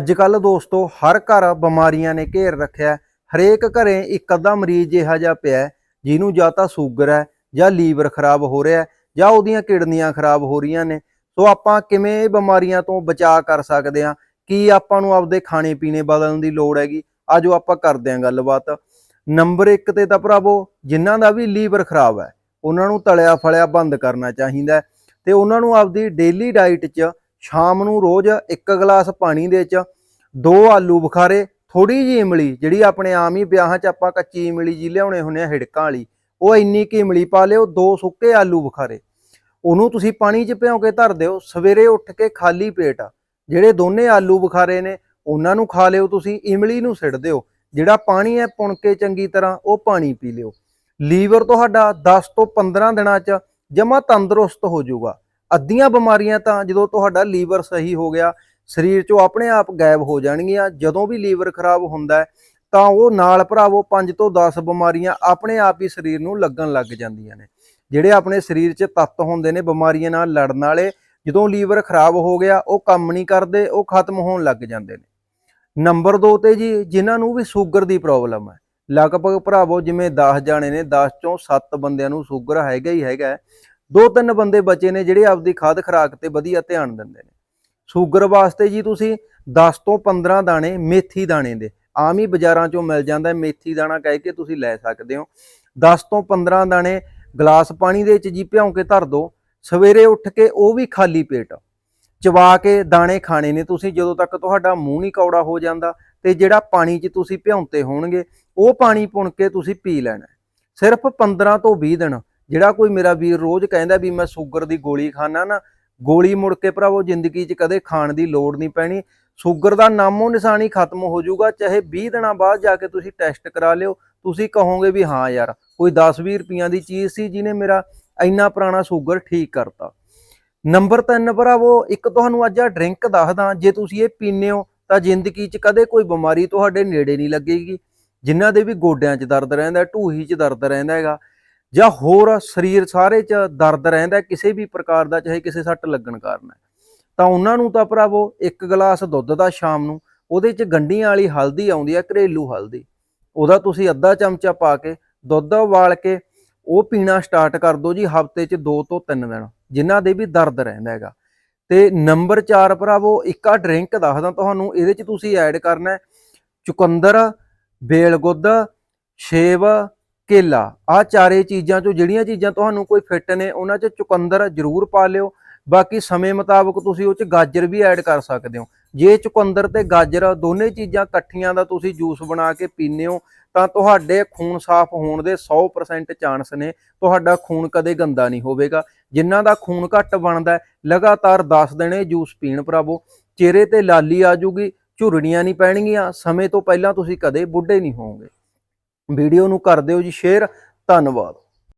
ਅੱਜ ਕੱਲ ਦੋਸਤੋ, ਹਰ ਘਰ ਬਿਮਾਰੀਆਂ ਨੇ ਘੇਰ ਰੱਖਿਆ ਹਰੇਕ ਘਰੇ ਇੱਕ ਅੱਧਾ ਮਰੀਜ਼ ਜਿਹਾ ਜਿਹਾ ਪਿਆ ਜਿਹਨੂੰ ਜਾਂ ਤਾਂ ਸ਼ੂਗਰ ਹੈ, ਜਾਂ ਲੀਵਰ ਖਰਾਬ ਹੋ ਰਿਹਾ ਜਾਂ ਉਹਦੀਆਂ ਕਿਡਨੀਆਂ ਖਰਾਬ ਹੋ ਰਹੀਆਂ ਨੇ। ਸੋ ਆਪਾਂ ਕਿਵੇਂ ਇਹ ਬਿਮਾਰੀਆਂ ਤੋਂ ਬਚਾਅ ਕਰ ਸਕਦੇ ਹਾਂ? ਕੀ ਆਪਾਂ ਨੂੰ ਆਪਦੇ ਖਾਣੇ ਪੀਣੇ ਬਦਲਣ ਦੀ ਲੋੜ ਹੈਗੀ? ਆਜੋ ਆਪਾਂ ਕਰਦੇ ਹਾਂ ਗੱਲਬਾਤ। ਨੰਬਰ 1 ਤੇ ਤਾਂ ਭਰਾਵੋ, ਜਿਨ੍ਹਾਂ ਦਾ ਵੀ ਲੀਵਰ ਖਰਾਬ ਹੈ, ਉਹਨਾਂ ਨੂੰ ਤਲਿਆ ਫਲਿਆ ਬੰਦ ਕਰਨਾ ਚਾਹੀਦਾ ਹੈ। ਤੇ ਉਹਨਾਂ ਨੂੰ ਆਪਦੀ ਡੇਲੀ ਡਾਈਟ 'ਚ ਸ਼ਾਮ ਨੂੰ ਰੋਜ਼ ਇੱਕ ਗਲਾਸ ਪਾਣੀ ਦੇ 'ਚ ਦੋ ਆਲੂ ਬੁਖਾਰੇ ਥੋੜੀ ਜਿਹੀ ਇਮਲੀ, ਜਿਹੜੀ ਆਪਣੇ ਆਮ ਹੀ ਵਿਆਹਾਂ 'ਚ ਆਪਾਂ ਕੱਚੀ ਇਮਲੀ ਜੀ ਲਿਆਉਣੇ ਹੁੰਦੇ ਆ, ਹਿੜਕਾਂ ਵਾਲੀ, ਉਹ ਇੰਨੀ ਕੀ ਇਮਲੀ ਪਾ ਲਿਓ, ਦੋ ਸੁੱਕੇ ਆਲੂ ਬੁਖਾਰੇ। ਉਹਨੂੰ ਤੁਸੀਂ ਪਾਣੀ 'ਚ ਭਿਉਂ ਕੇ ਧਰ ਦਿਓ, ਸਵੇਰੇ ਉੱਠ ਕੇ ਖਾਲੀ ਪੇਟ, ਜਿਹੜੇ ਦੋਨੇ ਆਲੂ ਬੁਖਾਰੇ ਨੇ, ਉਹਨਾਂ ਨੂੰ ਖਾ ਲਿਓ ਤੁਸੀਂ, ਇਮਲੀ ਨੂੰ ਸਿੱਟ ਦਿਓ, ਜਿਹੜਾ ਪਾਣੀ ਹੈ ਪੁਣ ਕੇ ਚੰਗੀ ਤਰ੍ਹਾਂ, ਉਹ ਪਾਣੀ ਪੀ ਲਿਓ। ਲੀਵਰ ਤੁਹਾਡਾ 10 ਤੋਂ 15 ਦਿਨਾਂ 'ਚ ਜਮਾ ਤੰਦਰੁਸਤ ਹੋ ਜਾਊਗਾ। ਅੱਧੀਆਂ ਬਿਮਾਰੀਆਂ ਤਾਂ ਜਦੋਂ ਤੁਹਾਡਾ ਲੀਵਰ ਸਹੀ ਹੋ ਗਿਆ, ਸਰੀਰ 'ਚੋਂ ਆਪਣੇ ਆਪ ਗਾਇਬ ਹੋ ਜਾਣਗੀਆਂ, ਜਦੋਂ ਵੀ ਲੀਵਰ ਖਰਾਬ ਹੁੰਦਾ ਤਾਂ ਉਹ ਨਾਲ ਭਰਾਵੋ 5 ਤੋਂ 10 ਬਿਮਾਰੀਆਂ ਆਪਣੇ ਆਪ ਹੀ ਸਰੀਰ ਨੂੰ ਲੱਗਣ ਲੱਗ ਜਾਂਦੀਆਂ ਨੇ। ਜਿਹੜੇ ਆਪਣੇ ਸਰੀਰ 'ਚ ਤੱਤ ਹੁੰਦੇ ਨੇ ਬਿਮਾਰੀਆਂ ਨਾਲ ਲੜਨ ਵਾਲੇ, ਜਦੋਂ ਲੀਵਰ ਖਰਾਬ ਹੋ ਗਿਆ, ਉਹ ਕੰਮ ਨਹੀਂ ਕਰਦੇ, ਉਹ ਖਤਮ ਹੋਣ ਲੱਗ ਜਾਂਦੇ ਨੇ। ਨੰਬਰ 2 ਤੇ ਜੀ, ਜਿਨ੍ਹਾਂ ਨੂੰ ਵੀ ਸ਼ੂਗਰ ਦੀ ਪ੍ਰੋਬਲਮ ਹੈ, ਲਗਭਗ ਭਰਾਵੋ ਜਿਵੇਂ 10 ਜਾਣੇ ਨੇ 10 ਚੋਂ 7 ਬੰਦਿਆਂ ਨੂੰ ਸ਼ੂਗਰ ਹੈਗਾ ਹੀ ਹੈਗਾ ਦੋ ਤਿੰਨ ਬੰਦੇ ਬਚੇ ਨੇ ਜਿਹੜੇ ਆਪਦੀ ਖਾਦ ਖਰਾਕ ਤੇ ਵਧੀਆ ਧਿਆਨ ਦਿੰਦੇ ਨੇ। ਸ਼ੂਗਰ ਵਾਸਤੇ ਜੀ ਤੁਸੀਂ 10 ਤੋਂ 15 ਦਾਣੇ ਮੇਥੀ ਦਾਣੇ ਦੇ। ਆਮ ਹੀ ਬਾਜ਼ਾਰਾਂ ਚੋਂ ਮਿਲ ਜਾਂਦਾ ਮੇਥੀ ਦਾਣਾ ਕਹਿ ਕੇ ਤੁਸੀਂ ਲੈ ਸਕਦੇ ਹੋ। 10 ਤੋਂ 15 ਦਾਣੇ ਗਲਾਸ ਪਾਣੀ ਦੇ ਵਿੱਚ ਜੀ ਭਿਉਂ ਕੇ ਧਰ ਦਿਓ ਸਵੇਰੇ ਉੱਠ ਕੇ ਉਹ ਵੀ ਖਾਲੀ ਪੇਟ। ਚਵਾ ਕੇ ਦਾਣੇ ਖਾਣੇ ਨੇ ਤੁਸੀਂ, ਜਦੋਂ ਤੱਕ ਤੁਹਾਡਾ ਮੂੰਹ ਨਹੀਂ ਕੌੜਾ ਹੋ ਜਾਂਦਾ ਤੇ ਜਿਹੜਾ ਪਾਣੀ 'ਚ ਤੁਸੀਂ ਭਿਉਂਤੇ ਹੋਣਗੇ, ਉਹ ਪਾਣੀ ਪੁਣ ਕੇ ਤੁਸੀਂ ਪੀ ਲੈਣਾ ਸਿਰਫ 15 ਤੋਂ 20 ਦਿਨ ਜਿਹੜਾ ਕੋਈ ਮੇਰਾ ਵੀਰ ਰੋਜ਼ ਕਹਿੰਦਾ ਵੀ ਮੈਂ ਸ਼ੂਗਰ ਦੀ ਗੋਲੀ ਖਾਣਾ ਨਾ, ਗੋਲੀ ਮੁੜ ਕੇ ਭਰਾਵੋ ਜ਼ਿੰਦਗੀ 'ਚ ਕਦੇ ਖਾਣ ਦੀ ਲੋੜ ਨਹੀਂ ਪੈਣੀ। ਸ਼ੂਗਰ ਦਾ ਨਾਮੋ ਨਿਸ਼ਾਨੀ ਖਤਮ ਹੋ ਜਾਊਗਾ, ਚਾਹੇ 20 ਦਿਨਾਂ ਬਾਅਦ ਜਾ ਕੇ ਤੁਸੀਂ ਟੈਸਟ ਕਰਾ ਲਿਓ, ਤੁਸੀਂ ਕਹੋਗੇ ਵੀ ਹਾਂ ਯਾਰ, ਕੋਈ 10-20 ਰੁਪਈਆਂ ਦੀ ਚੀਜ਼ ਸੀ ਜਿਹਨੇ ਮੇਰਾ ਇੰਨਾ ਪੁਰਾਣਾ ਸ਼ੂਗਰ ਠੀਕ ਕਰਤਾ। ਨੰਬਰ 3 ਭਰਾਵੋ, ਇੱਕ ਤੁਹਾਨੂੰ ਅੱਜ ਆ ਡਰਿੰਕ ਦੱਸਦਾ, ਜੇ ਤੁਸੀਂ ਇਹ ਪੀਂਦੇ ਹੋ ਤਾਂ ਜ਼ਿੰਦਗੀ 'ਚ ਕਦੇ ਕੋਈ ਬਿਮਾਰੀ ਤੁਹਾਡੇ ਨੇੜੇ ਨਹੀਂ ਲੱਗੇਗੀ। ਜਿਨ੍ਹਾਂ ਦੇ ਵੀ ਗੋਡਿਆਂ 'ਚ ਦਰਦ ਰਹਿੰਦਾ, ਢੂਹੀ 'ਚ ਦਰਦ ਰਹਿੰਦਾ ਹੈਗਾ ਜਾਂ ਹੋਰ ਸਰੀਰ ਸਾਰੇ 'ਚ ਦਰਦ ਰਹਿੰਦਾ ਕਿਸੇ ਵੀ ਪ੍ਰਕਾਰ ਦਾ, ਚਾਹੇ ਕਿਸੇ ਸੱਟ ਲੱਗਣ ਕਾਰਨ ਤਾਂ ਉਹਨਾਂ ਨੂੰ ਤਾਂ ਭਰਾਵੋ, ਇੱਕ ਗਲਾਸ ਦੁੱਧ ਦਾ ਸ਼ਾਮ ਨੂੰ, ਉਹਦੇ 'ਚ ਗੰਢੀਆਂ ਵਾਲੀ ਹਲਦੀ ਆਉਂਦੀ ਹੈ, ਘਰੇਲੂ ਹਲਦੀ। ਉਹਦਾ ਤੁਸੀਂ ਅੱਧਾ ਚਮਚਾ ਪਾ ਕੇ ਦੁੱਧ ਉਬਾਲ ਕੇ ਉਹ ਪੀਣਾ ਸਟਾਰਟ ਕਰ ਦਿਓ ਜੀ, ਹਫ਼ਤੇ 'ਚ 2 ਤੋਂ 3 ਦਿਨ, ਜਿਨ੍ਹਾਂ ਦੇ ਵੀ ਦਰਦ ਰਹਿੰਦਾ ਹੈਗਾ। ਤੇ ਨੰਬਰ 4 ਭਰਾਵੋ, ਇੱਕ ਆ ਡਰਿੰਕ ਦੱਸਦਾ ਤੁਹਾਨੂੰ, ਇਹਦੇ 'ਚ ਤੁਸੀਂ ਐਡ ਕਰਨਾ ਚੁਕੰਦਰ, ਬੇਲਗੁੱਦ ਸੇਬ ਕੇਲਾ। ਆ ਚਾਰੇ ਚੀਜ਼ਾਂ ਚੋਂ ਜਿਹੜੀਆਂ ਚੀਜ਼ਾਂ ਤੁਹਾਨੂੰ ਕੋਈ ਫਿੱਟ ਨੇ, ਉਹਨਾਂ 'ਚ ਚੁਕੰਦਰ ਜ਼ਰੂਰ ਪਾ ਲਿਓ। ਬਾਕੀ ਸਮੇਂ ਮੁਤਾਬਕ ਤੁਸੀਂ ਉਹ 'ਚ ਗਾਜਰ ਵੀ ਐਡ ਕਰ ਸਕਦੇ ਹੋ। ਜੇ ਚੁਕੰਦਰ ਤੇ ਗਾਜਰ ਦੋਨੇ ਚੀਜ਼ਾਂ ਇਕੱਠੀਆਂ ਦਾ ਤੁਸੀਂ ਜੂਸ ਬਣਾ ਕੇ ਪੀਂਦੇ ਹੋ, ਤਾਂ ਤੁਹਾਡੇ ਖੂਨ ਸਾਫ਼ ਹੋਣ ਦੇ 100% ਚਾਂਸ ਨੇ। ਤੁਹਾਡਾ ਖੂਨ ਕਦੇ ਗੰਦਾ ਨਹੀਂ ਹੋਵੇਗਾ। ਜਿਨ੍ਹਾਂ ਦਾ ਖੂਨ ਘੱਟ ਬਣਦਾ ਲਗਾਤਾਰ 10 ਦਿਨ ਇਹ ਜੂਸ ਪੀਣ ਭਰਾਵੋ। ਚਿਹਰੇ ਤੇ ਲਾਲੀ ਆ ਜੂਗੀ, ਝੁਰੜੀਆਂ ਨਹੀਂ ਪੈਣਗੀਆਂ। ਸਮੇਂ ਤੋਂ ਪਹਿਲਾਂ ਤੁਸੀਂ ਕਦੇ ਬੁੱਢੇ ਨਹੀਂ ਹੋਵੋਗੇ। ਵੀਡੀਓ ਨੂੰ ਕਰ ਦਿਓ ਜੀ ਸ਼ੇਅਰ ਧੰਨਵਾਦ।